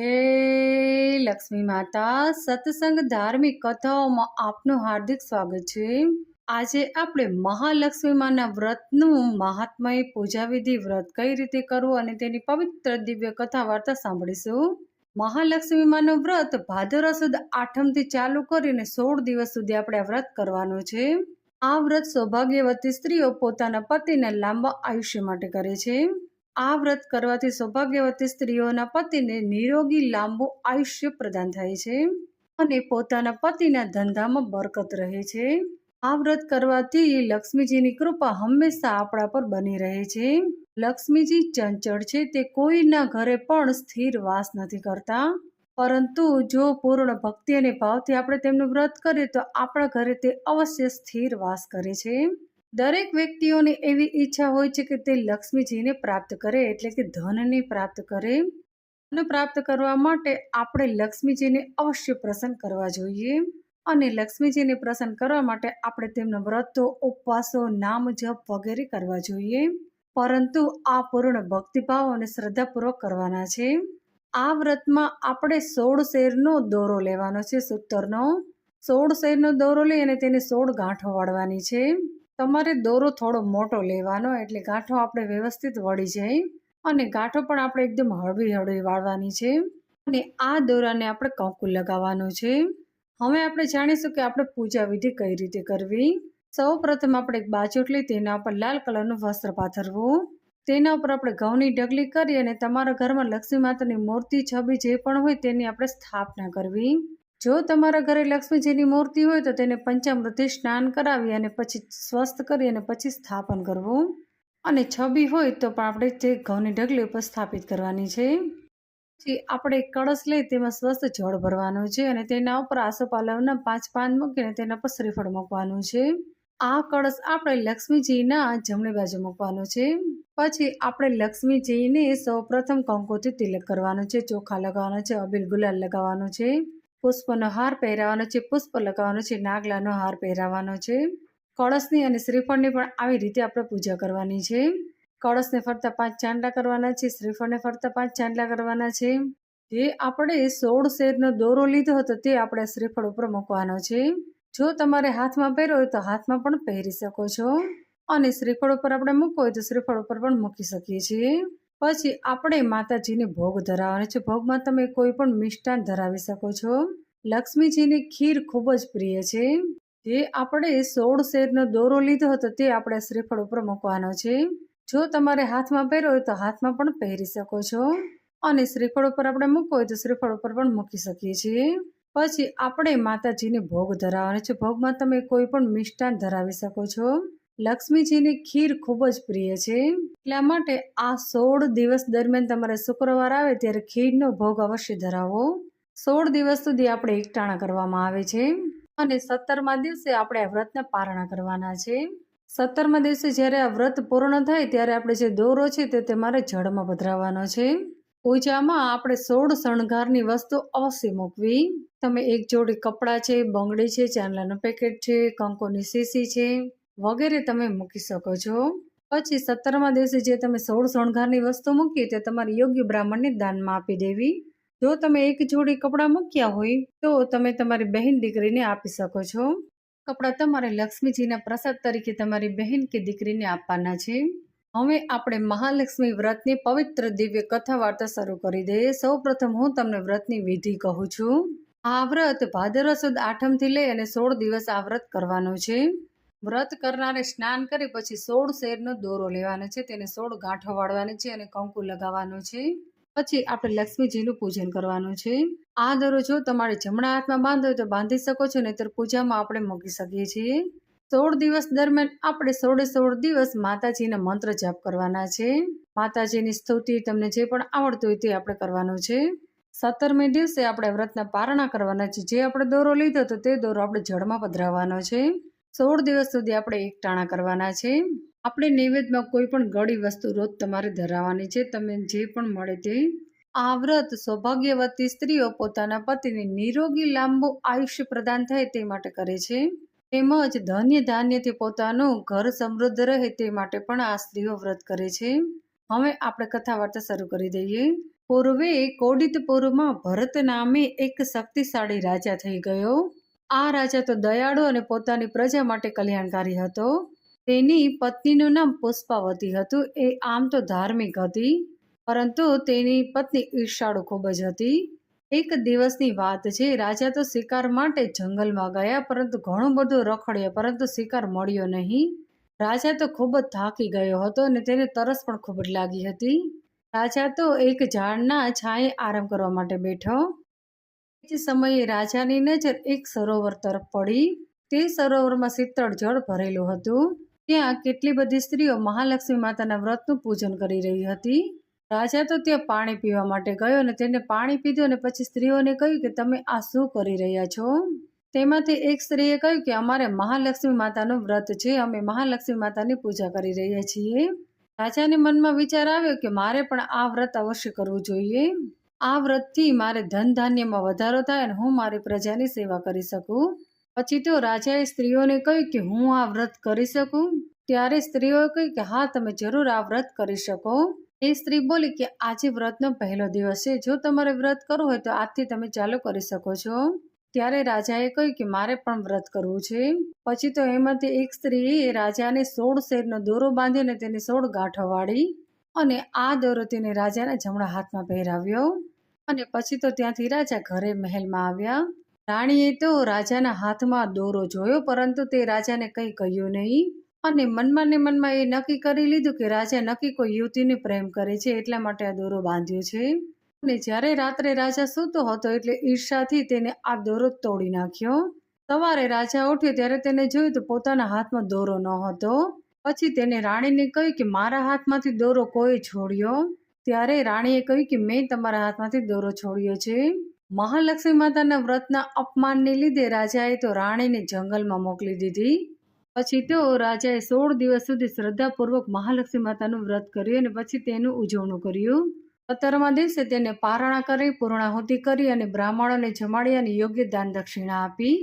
હે લક્ષ્મી માતા, સત્સંગ ધાર્મિક કથાઓમાં આપનું હાર્દિક સ્વાગત છે. આજે આપણે મહાલક્ષ્મી માના વ્રતનું મહાત્મય પૂજા વિધિ વ્રત કઈ રીતે કરવું અને તેની પવિત્ર દિવ્ય કથા વાર્તા સાંભળીશું. મહાલક્ષ્મી માનું વ્રત ભાદરવા સુદ આઠમથી ચાલુ કરીને સોળ દિવસ સુધી આપણે વ્રત કરવાનું છે. આ વ્રત સૌભાગ્યવતી સ્ત્રીઓ પોતાના પતિને લાંબા આયુષ્ય માટે કરે છે. આ વ્રત કરવાથી સૌભાગ્યવતી સ્ત્રીઓના પતિને નિરોગી લાંબુ આયુષ્ય પ્રદાન થાય છે અને પોતાના પતિના ધંધામાં બરકત રહે છે. આ વ્રત કરવાથી લક્ષ્મીજીની કૃપા હંમેશા આપણા પર બની રહે છે. લક્ષ્મીજી ચંચળ છે તે કોઈના ઘરે પણ સ્થિર વાસ નથી કરતા. પરંતુ જો પૂર્ણ ભક્તિ અને ભાવથી આપણે તેમનું વ્રત કરીએ તો આપણા ઘરે તે અવશ્ય સ્થિર વાસ કરે છે. દરેક વ્યક્તિઓની એવી ઈચ્છા હોય છે કે તે લક્ષ્મીજીને પ્રાપ્ત કરે, એટલે કે ધનને પ્રાપ્ત કરે. ધન પ્રાપ્ત કરવા માટે આપણે લક્ષ્મીજીને અવશ્ય પ્રસન્ન કરવા જોઈએ અને લક્ષ્મીજીને પ્રસન્ન કરવા માટે આપણે તેમના વ્રતો, ઉપવાસો, નામ જપ વગેરે કરવા જોઈએ. પરંતુ આ પૂર્ણ ભક્તિભાવ અને શ્રદ્ધાપૂર્વક કરવાના છે. આ વ્રતમાં આપણે સોળ શેરનો દોરો લેવાનો છે, સૂતરનો. સોળ શેરનો દોરો લઈ અને તેને સોળ ગાંઠો વાળવાની છે. તમારે દોરો થોડો મોટો લેવાનો એટલે ગાંઠો આપણે વ્યવસ્થિત વળી જાય. અને ગાંઠો પણ આપણે એકદમ હળવી હળવી વાળવાની છે. અને આ દોરાને આપણે કંકુ લગાવવાનું છે. હવે આપણે જાણીશું કે આપણે પૂજા વિધિ કઈ રીતે કરવી. સૌ પ્રથમ આપણે એક બાજોટ તેના ઉપર લાલ કલરનું વસ્ત્ર પાથરવું. તેના ઉપર આપણે ઘઉંની ઢગલી કરી અને તમારા ઘરમાં લક્ષ્મી માતાની મૂર્તિ, છબી જે પણ હોય તેની આપણે સ્થાપના કરવી. જો તમારા ઘરે લક્ષ્મીજીની મૂર્તિ હોય તો તેને પંચામૃતથી સ્નાન કરાવી અને પછી સ્વસ્થ કરી અને પછી સ્થાપન કરવું. અને છબી હોય તો પણ આપણે તે ઘઉંની ઢગલી ઉપર સ્થાપિત કરવાની છે. પછી આપણે કળશ લઈ તેમાં સ્વસ્થ જળ ભરવાનું છે અને તેના ઉપર આસોપાલવના પાંચ પાન મૂકીને તેના પર શ્રીફળ મૂકવાનું છે. આ કળશ આપણે લક્ષ્મીજીના જમણી બાજુ મૂકવાનો છે. પછી આપણે લક્ષ્મીજીને સૌ પ્રથમ કંકોથી તિલક કરવાનું છે, ચોખા લગાવવાનો છે, અબીલ ગુલાલ લગાવવાનો છે. પુષ્પનો હાર પહેરાવાનો છે, પુષ્પ લગાવવાનો છે, નાગલાનો હાર પહેરાવાનો છે. કળશની અને શ્રીફળની પણ આવી રીતે આપણે પૂજા કરવાની છે. કળશને ફરતા પાંચ ચાંદલા કરવાના છે, શ્રીફળને ફરતા પાંચ ચાંદલા કરવાના છે. જે આપણે સોળ શેરનો દોરો લીધો હતો, તે આપણે શ્રીફળ ઉપર મૂકવાનો છે. જો તમારે હાથમાં પહેરો હોય તો હાથમાં પણ પહેરી શકો છો. અને શ્રીફળ ઉપર આપણે મૂકવો હોય તો શ્રીફળ ઉપર પણ મૂકી શકીએ છીએ. પછી આપણે માતાજીને ભોગ ધરાવવાનો છે. ભોગમાં તમે કોઈ પણ મિષ્ટાન ધરાવી શકો છો. લક્ષ્મીજીની ખીર ખૂબ જ પ્રિય છે. જે આપણે સોળ શેરનો દોરો લીધો હતો તે આપણે શ્રીફળ ઉપર મૂકવાનો છે. જો તમારે હાથમાં પહેરો હોય તો હાથમાં પણ પહેરી શકો છો. અને શ્રીફળ ઉપર આપણે મૂકવો હોય તો શ્રીફળ ઉપર પણ મૂકી શકીએ છીએ. પછી આપણે માતાજીને ભોગ ધરાવવાનો છે. ભોગમાં તમે કોઈ પણ મિષ્ટાન ધરાવી શકો છો. લક્ષ્મીજીની ખીર ખૂબ જ પ્રિય છે. એટલા માટે આ સોળ દિવસ દરમિયાન તમારે શુક્રવાર આવે ત્યારે ખીરનો ભોગ અવશ્ય ધરાવો. સોળ દિવસ સુધી આપણે એકટાણા કરવામાં આવે છે અને સત્તરમા દિવસે આપણે આ વ્રતને પારણા કરવાના છે. સત્તરમા દિવસે જ્યારે આ વ્રત પૂર્ણ થાય ત્યારે આપણે જે દોરો છે તે તમારે જળમાં પધરાવવાનો છે. પૂજામાં આપણે સોળ શણગારની વસ્તુ અવશ્ય મૂકવી. તમે એક જોડી કપડાં છે, બંગડી છે, ચાંદલાનું પેકેટ છે, કંકોની શીશી છે વગેરે તમે મૂકી શકો છો. પછી સત્તરમા દિવસે જે તમે સોળ શણગારની વસ્તુ મૂકી તે તમારે યોગ્ય બ્રાહ્મણને દાનમાં આપી દેવી. જો તમે એક જોડી કપડાં મૂક્યા હોય, તો તમે તમારી બહેન દીકરીને આપી શકો છો. કપડાં તમારે લક્ષ્મીજીના પ્રસાદ તરીકે તમારી બહેન કે દીકરીને આપવાના છે. હવે આપણે મહાલક્ષ્મી વ્રતની પવિત્ર દિવ્ય કથા વાર્તા શરૂ કરી દઈએ. સૌ પ્રથમ હું તમને વ્રતની વિધિ કહું છું. આ વ્રત ભાદરવા સુદ આઠમથી લઈ અને સોળ દિવસ આ વ્રત કરવાનું છે. વ્રત કરનારે સ્નાન કરી પછી સોળ શેરનો દોરો લેવાનો છે. તેને સોળ ગાંઠો વાળવાની છે અને કંકુ લગાવવાનું છે. પછી આપણે લક્ષ્મીજીનું પૂજન કરવાનું છે. આ દોરો જો તમારે જમણા હાથમાં બાંધો હોય તો બાંધી શકો છો, નહીતર પૂજામાં આપણે મૂકી શકીએ છીએ. સોળ દિવસ દરમિયાન આપણે સોળે સોળ દિવસ માતાજીના મંત્ર જાપ કરવાના છે. માતાજીની સ્તુતિ તમને જે પણ આવડતું હોય તે આપણે કરવાનું છે. સત્તરમી દિવસે આપણે વ્રતના પારણા કરવાના છે. જે આપણે દોરો લીધો તો તે દોરો આપણે જળમાં પધરાવવાનો છે. સોળ દિવસ સુધી આપણે એકટાણા કરવાના છે. આપણે નૈવેદ્યમાં કોઈ પણ ગળી વસ્તુ રોજ તમારે ધરાવવાની છે. તમે જે પણ મળે તે આ વ્રત સૌભાગ્યવતી સ્ત્રીઓ પોતાના પતિને નિરોગી લાંબુ આયુષ્ય પ્રદાન થાય તે માટે કરે છે. તેમજ ધન્ય ધાન્યથી પોતાનું ઘર સમૃદ્ધ રહે તે માટે પણ આ સ્ત્રીઓ વ્રત કરે છે. હવે આપણે કથા વાર્તા શરૂ કરી દઈએ. પૂર્વે કોડિતપુરમાં ભરત નામે એક શક્તિશાળી રાજા થઈ ગયો. આ રાજા તો દયાળુ અને પોતાની પ્રજા માટે કલ્યાણકારી હતો. તેની પત્નીનું નામ પુષ્પાવતી હતું. એ આમ તો ધાર્મિક હતી, પરંતુ તેની પત્ની ઈર્ષાળુ ખૂબ જ હતી. એક દિવસની વાત છે, રાજા તો શિકાર માટે જંગલમાં ગયા, પરંતુ ઘણું બધું રખડ્યા, પરંતુ શિકાર મળ્યો નહીં. રાજા તો ખૂબ જ થાકી ગયો હતો અને તેને તરસ પણ ખૂબ જ લાગી હતી. રાજા તો એક ઝાડના છાંયે આરામ કરવા માટે બેઠો. જ સમયે રાજાની નજર એક સરોવર તરફ પડી. તે સરોવરમાં શીતળ જળ ભરેલું હતું. ત્યાં કેટલી બધી સ્ત્રીઓ મહાલક્ષ્મી માતાના વ્રતનું પૂજન કરી રહી હતી. રાજા તો ત્યાં પાણી પીવા માટે ગયો અને તેને પાણી પીધું અને પછી સ્ત્રીઓને કહ્યું કે તમે આ શું કરી રહ્યા છો? તેમાંથી એક સ્ત્રીએ કહ્યું કે અમારે મહાલક્ષ્મી માતાનું વ્રત છે. અમે મહાલક્ષ્મી માતાની પૂજા કરી રહ્યા છીએ. રાજાને મનમાં વિચાર આવ્યો કે મારે પણ આ વ્રત અવશ્ય કરવું જોઈએ. આ વ્રતથી મારે ધન ધાન્યમાં વધારો થાય અને હું મારી પ્રજાની સેવા કરી શકું? પછી તો રાજાએ સ્ત્રીઓને કહ્યું કે હું આ વ્રત કરી શકું? ત્યારે સ્ત્રીઓએ કહ્યું કે હા, તમે જરૂર આ વ્રત કરી શકો. એ સ્ત્રી બોલી કે આજે વ્રતનો પહેલો દિવસ છે. જો તમારે વ્રત કરવું હોય તો આજથી તમે ચાલુ કરી શકો છો. ત્યારે રાજાએ કહ્યું કે મારે પણ વ્રત કરવું છે. પછી તો એમાંથી એક સ્ત્રીએ રાજાને સોળ શેરનો દોરો બાંધીને તેને સોળ ગાંઠો વાળી અને આ દોરો તેને રાજાના જમણા હાથમાં પહેરાવ્યો. અને પછી તો ત્યાંથી રાજા ઘરે મહેલમાં આવ્યા. રાણીએ તો રાજાના હાથમાં દોરો જોયો, પરંતુ તે રાજાને કંઈ કહ્યું નહીં. અને મનમાં ને મનમાં એ નક્કી કરી લીધું કે રાજા નક્કી કોઈ યુવતીને પ્રેમ કરે છે, એટલા માટે આ દોરો બાંધ્યો છે. અને જ્યારે રાત્રે રાજા સૂતો હતો, એટલે ઈર્ષાથી તેને આ દોરો તોડી નાખ્યો. સવારે રાજા ઉઠ્યો, ત્યારે તેને જોયું તો પોતાના હાથમાં દોરો ન હતો પછી તેને રાણીને કહ્યું કે મારા હાથમાંથી દોરો કોઈ છોડ્યો? ત્યારે રાણીએ કહ્યું કે, મેં તમારા હાથમાંથી દોરો છોડ્યો છે. મહાલક્ષ્મી માતાના વ્રતના અપમાનને લીધે રાજાએ તો રાણીને જંગલમાં મોકલી દીધી. પછી તો રાજાએ સોળ દિવસ સુધી શ્રદ્ધાપૂર્વક મહાલક્ષ્મી માતાનું વ્રત કર્યું અને પછી તેનું ઉજવણું કર્યું. સત્તરમા દિવસે તેને પારણા કરી, પૂર્ણાહુતિ કરી અને બ્રાહ્મણોને જમાડી અને યોગ્ય દાન દક્ષિણા આપી.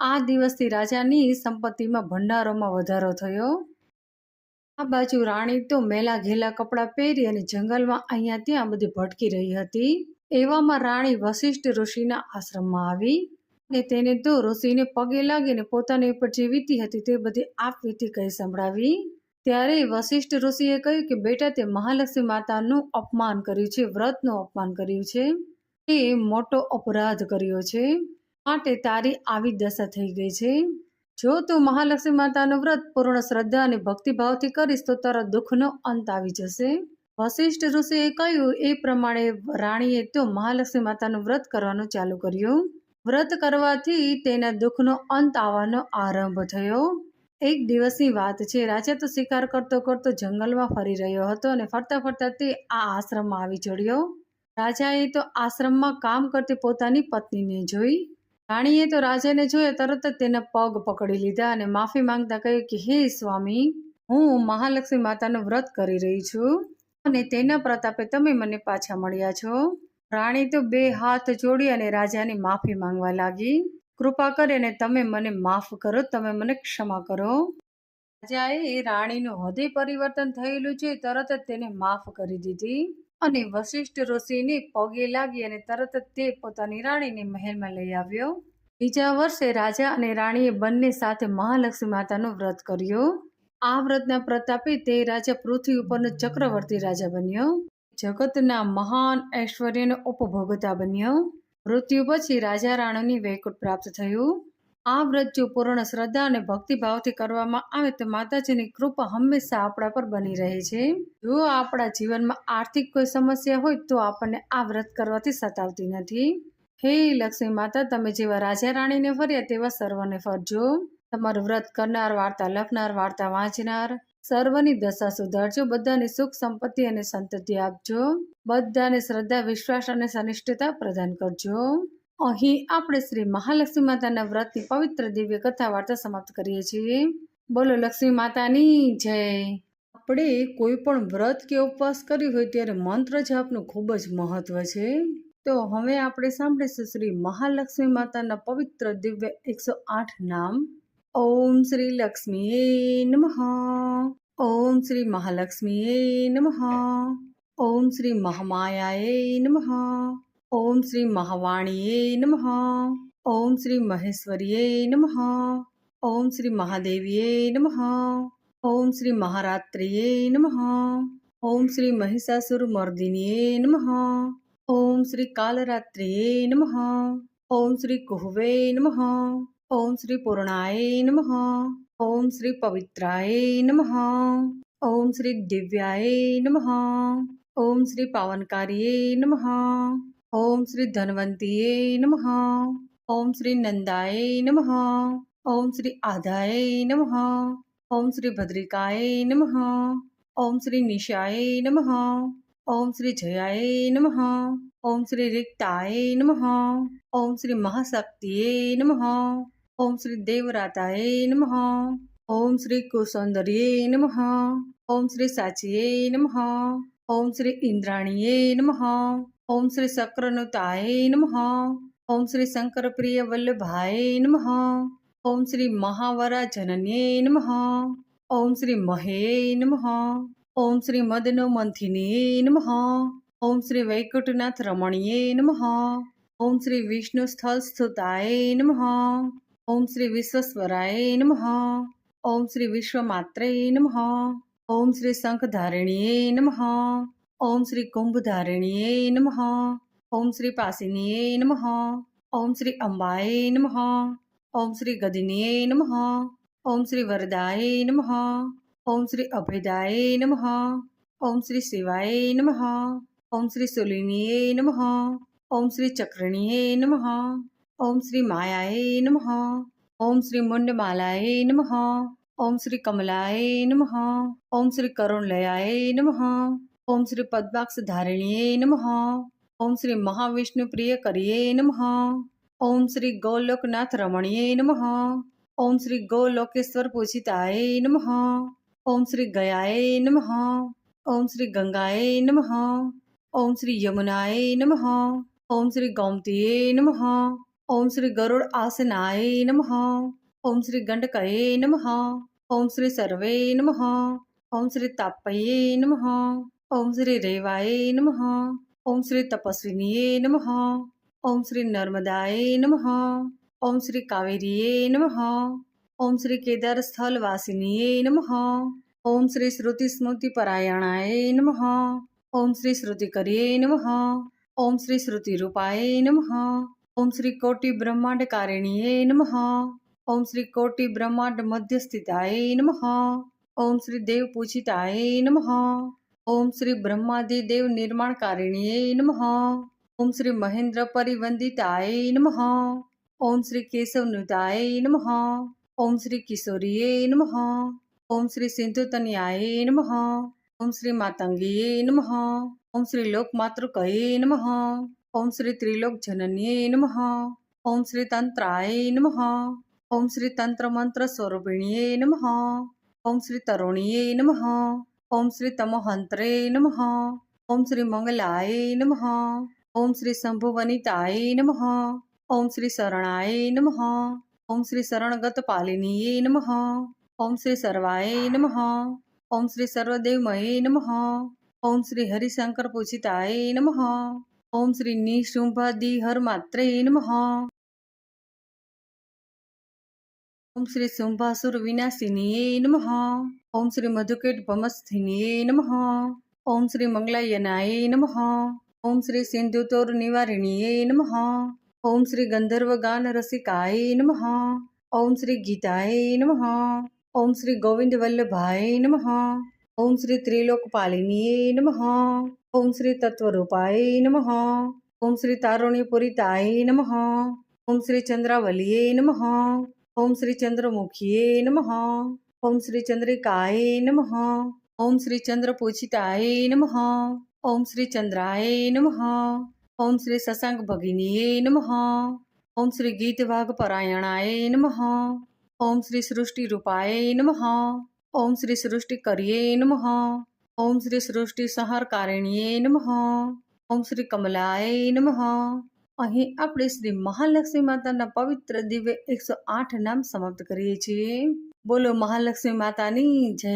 આ દિવસથી રાજાની સંપત્તિમાં ભંડારોમાં વધારો થયો. આ બાજુ રાણી તો મેલા ઘેલા કપડાં પહેરી અને જંગલમાં અહીંયા ત્યાં બધી ભટકી રહી હતી. એવામાં રાણી વશિષ્ઠ ઋષિના આશ્રમમાં આવી અને તેને તો ઋષિને પગે લાગીને પોતાની ઉપર જે વીતી હતી તે બધી આપ વીતી કહી સંભળાવી. ત્યારે વશિષ્ઠ ઋષિએ કહ્યું કે, બેટા, તે મહાલક્ષ્મી માતાનું અપમાન કર્યું છે, વ્રતનું અપમાન કર્યું છે. તે મોટો અપરાધ કર્યો છે. માટે તારી આવી દશા થઈ ગઈ છે. જો તું મહાલક્ષ્મી માતાનું વ્રત પૂર્ણ શ્રદ્ધા અને ભક્તિભાવથી કરીશ, તો તારા દુઃખનો અંત આવી જશે. વશિષ્ઠ ઋષિએ કહ્યું, એ પ્રમાણે રાણીએ તો મહાલક્ષ્મી માતાનું વ્રત કરવાનું ચાલુ કર્યું. વ્રત કરવાથી તેના દુઃખનો અંત આવવાનો આરંભ થયો. એક દિવસની વાત છે, રાજા તો શિકાર કરતો કરતો જંગલમાં ફરી રહ્યો હતો અને ફરતા ફરતા તે આ આશ્રમમાં આવી ચડ્યો. રાજાએ તો આશ્રમમાં કામ કરતી પોતાની પત્નીને જોઈ. રાણીએ તો રાજાને જોયા તરત જ તેના પગ પકડી લીધા અને માફી માંગતા કહ્યું કે, હે સ્વામી, હું મહાલક્ષ્મી માતાનું વ્રત કરી રહી છું અને તેના પ્રતાપે તમે મને પાછા મળ્યા છો. રાણી તો બે હાથ જોડી અને રાજાની માફી માંગવા લાગી. કૃપા કરીને તમે મને માફ કરો, તમે મને ક્ષમા કરો. રાજાએ રાણીનું હૃદય પરિવર્તન થયેલું છે તરત જ તેને માફ કરી દીધી. અને વશિષ્ઠ ઋષિને પગે લાગી અને તરત તે પોતાની રાણીને મહેલમાં લઈ આવ્યો. બીજા વર્ષે રાજા અને રાણીએ બંને સાથે મહાલક્ષ્મી માતાનું વ્રત કર્યું. આ વ્રતના પ્રતાપે તે રાજા પૃથ્વી ઉપરનો ચક્રવર્તી રાજા બન્યો. જગતના મહાન ઐશ્વર્યનો ઉપભોગતા બન્યો. મૃત્યુ પછી રાજા રાણીની વૈકુટ પ્રાપ્ત થયું. આ વ્રત જો પૂર્ણ શ્રદ્ધા અને ભક્તિભાવથી કરવામાં આવે તો માતાજીની કૃપા હંમેશા આપણા પર બની રહે છે. જો આપણા જીવનમાં આર્થિક કોઈ સમસ્યા હોય તો આપણને આ વ્રત કરવાથી સતાવતી નથી. હે લક્ષ્મી માતા, તમે જેવા રાજા રાણીને ફર્યા તેવા સર્વને ફરજો. તમારું વ્રત કરનાર, વાર્તા લખનાર, વાર્તા વાંચનાર, સર્વની દશા સુધારજો, બધાને સુખ, સંપત્તિ અને સંતતિ આપજો. બધાને શ્રદ્ધા, વિશ્વાસ અને સનિષ્ઠતા પ્રદાન કરજો. અહીં આપણે શ્રી મહાલક્ષ્મી માતાના વ્રતની પવિત્ર દિવ્ય કથા વાર્તા સમાપ્ત કરીએ છીએ. બોલો લક્ષ્મી માતાની જય. આપણે કોઈ પણ વ્રત કે ઉપવાસ કર્યું હોય ત્યારે મંત્ર જાપનું ખૂબ જ મહત્વ છે. તો હવે આપણે સાંભળીશું શ્રી મહાલક્ષ્મી માતાના પવિત્ર દિવ્ય એકસો આઠ નામ. ઓમ શ્રી લક્ષ્મીએ નમઃ. ઓમ શ્રી મહાલક્ષ્મીએ નમઃ. ઓમ શ્રી મહામાયાએ નમઃ. ઓમ શ્રી મહાવાણીએ નમઃ ઓમ શ્રી મહેશ્વરીએ નમઃ ઓમ શ્રી મહાદેવીએ નમઃ ઓમ શ્રી મહારાત્રિએ નમઃ ઓમ શ્રી મહિષાસુરમર્દિનીએ નમઃ ઓમ શ્રી કાલરાત્રિએ નમઃ ઓમ શ્રી કુહવે નમઃ ઓમ શ્રી પૂર્ણાય નમઃ ઓમ શ્રી પવિત્રાય નમઃ ઓમ શ્રી દિવ્યાય નમઃ ઓમ શ્રી પાવનકારીએ નમઃ ઓમ શ્રી ધનવંતીએ નમઃ ઓમ શ્રી નંદાય નમઃ ઓમ શ્રી આધાય નમઃ ઓમ શ્રી ભદ્રિકાય નમઃ ઓમ શ્રી નિશાય નમઃ ઓમ શ્રી જયાય નમઃ ઓમ શ્રી રિક્તાય નમઃ ઓમ શ્રી મહાશક્તિએ નમઃ ઓમ શ્રી દેવરાતાય નમઃ ઓમ શ્રી કુસૌંદર્યે નમઃ ઓમ શ્રી સાચીએ નમઃ ઓમ શ્રી ઇન્દ્રાણીએ નમઃ ઓમ શ્રી શક્રનુતાય નમઃ ઓમ શ્રી શંકરપ્રિય વલ્લભાય નમઃ ઓમ શ્રી મહાવરા જનન્યે નમઃ ઓમ શ્રી મહે નમઃ ઓમ શ્રી મદનો મંથિને નમઃ ઓમ શ્રી વૈકુંઠનાથ રમણીયે નમઃ ઓમ શ્રી વિષ્ણુ સ્થલ સ્થુતાય નમઃ ઓમ શ્રી વિશ્વસ્વરાય નમઃ ઓમ શ્રી વિશ્વમાત્રે નમઃ ઓમ શ્રી શંખધારિણીએ નમઃ ઓમ શ્રી કુંભધારિણીએ નમઃ ઓમ શ્રી પાસિનીએ નમઃ ઓમ શ્રી અંબાએ નમઃ ઓમ શ્રી ગદિનીએ નમઃ ઓમ શ્રી વરદાય નમઃ ઓમ શ્રી અભેદાય નમઃ ઓમ શ્રી શિવાય નમઃ ઓમ શ્રી સુલિનીએ નમઃ ઓમ શ્રી ચક્રણીએ નમઃ ઓમ શ્રી માયાએ નમઃ ઓમ શ્રી મુંડમાલાએ નમઃ ઓમ શ્રી કમલાય નમઃ ઓમ શ્રી કરુણલયાય નમઃ ઓમ શ્રી પદ્માક્ષ ધારિણીએ નમઃ ઓમ શ્રી મહાવિષ્ણુ પ્રિય કરીએ નમઃ ઓમ શ્રી ગૌલોકનાથ રમણીએ નમઃ ઓમ શ્રી ગૌલોકેશ્વર પૂજિતાય નમઃ ઓમ શ્રી ગયાય નમઃ ઓમ શ્રી ગંગાય નમઃ ઓમ શ્રી યમુનાય નમઃ ઓમ શ્રી ગૌમતીએ નમઃ ઓમ શ્રી ગરુડ આસનાય નમઃ ઓમ શ્રી ગંડકયે નમઃ ઓમ શ્રી સર્વે નમઃ ઓમ શ્રી તાપયે નમઃ ઓમ શ્રી રેવાય નમઃ ઓમ શ્રી તપસ્વિનીએ નમઃ ઓમ શ્રી નર્મદાય નમઃ ઓમ શ્રી કાવેરીએ નમઃ ઓમ શ્રી કેદાર સ્થળ વાસિનીએ નમઃ ઓમ શ્રી શ્રુતિ સ્મૃતિ પરાયણાય નમઃ ઓમ શ્રી શ્રુતિ કરીએ નમઃ ઓમ શ્રી શ્રુતિ રૂપાય નમઃ ઓમ શ્રી કોટિ બ્રહ્માંડ કારિણીએ નમઃ ઓમ શ્રી કોટિ બ્રહ્માંડ મધ્યસ્થિતાય નમઃ ઓમ શ્રી દેવ પૂજિતાય નમઃ ઓમ શ્રી બ્રહ્માદિ દેવ નિર્માણકારિણીએ નમઃ ઓમ શ્રી મહેન્દ્ર પરિવંદિતાય નમઃ ઓમ શ્રી કેશવનુતાય નમઃ ઓમ શ્રી કિશોરીએ નમઃ ઓમ શ્રી સિંધુતન્યાય નમઃ ઓમ શ્રી માતંગીએ નમઃ ઓમ શ્રી લોકમાતૃકયે નમઃ ઓમ શ્રી ત્રિલોક જનનીએ નમઃ ઓમ શ્રી તંત્રાય નમઃ ઓમ શ્રી તંત્ર મંત્ર સ્વરૂપિણીએ નમઃ ઓમ શ્રી તરુણીએ નમઃ ઓમ શ્રી તમોહંત્રે નમઃ ઓમ શ્રી મંગલાય નમઃ ઓમ શ્રી શંભુવનિતાય નમઃ ઓમ શ્રી શરણાય નમઃ ઓમ શ્રી શરણગત પાલિનીએ નમઃ ઓમ શ્રી સર્વાય નમઃ ઓમ શ્રી સર્વદેવમયે નમઃ ઓમ શ્રી હરિશંકર પૂજિતાય નમઃ ઓમ શ્રી નિશુંભાદિહર માત્રે નમઃ ઓમ શ્રી શુંભાસુર વિનાશિનીએ નમઃ ઓમ શ્રી મધુકેટ ભમસ્થિનીએ નમઃ ઓમ શ્રી મંગલાયનાય નમઃ ઓમ શ્રી સિંધુતોર નિવારિણીએ નમઃ ઓમ શ્રી ગંધર્વ ગાન રસિકાય નમઃ ઓમ શ્રી ગીતાય નમઃ ઓમ શ્રી ગોવિંદ વલ્લભાય નમઃ ઓમ શ્રી ત્રિલોકપાલિનીએ નમઃ ઓમ શ્રી તત્વરૂપાય નમઃ ઓમ શ્રી તારુણ્યપુરિતાય નમઃ ઓમ શ્રી ચંદ્રાવલીએ નમઃ ઓમ શ્રી ચંદ્રમુખીએ નમઃ ઓમ શ્રી ચંદ્રિકાય નમઃ. ઓમ શ્રી ચંદ્ર ચંદ્રપૂજિતાય નમઃ. ઓમ શ્રી ચંદ્રાય નમઃ. ઓમ શ્રી શશાંક ભગિનીએ નમઃ. ઓમ શ્રી ગીતવાગ પરાયણાય નમઃ. ઓમ શ્રી સૃષ્ટિ રૂપાય નમઃ. ઓમ શ્રી સૃષ્ટિ કરીએ નમઃ. ઓમ શ્રી સૃષ્ટિ સંહારકારિણીએ નમઃ. ઓમ શ્રી કમલાય નમઃ. અહીં આપણે શ્રી મહાલક્ષ્મી માતાના પવિત્ર દિવ્ય એકસો આઠ નામ સમાપ્ત કરીએ છીએ. બોલો મહાલક્ષ્મી માતાની જય.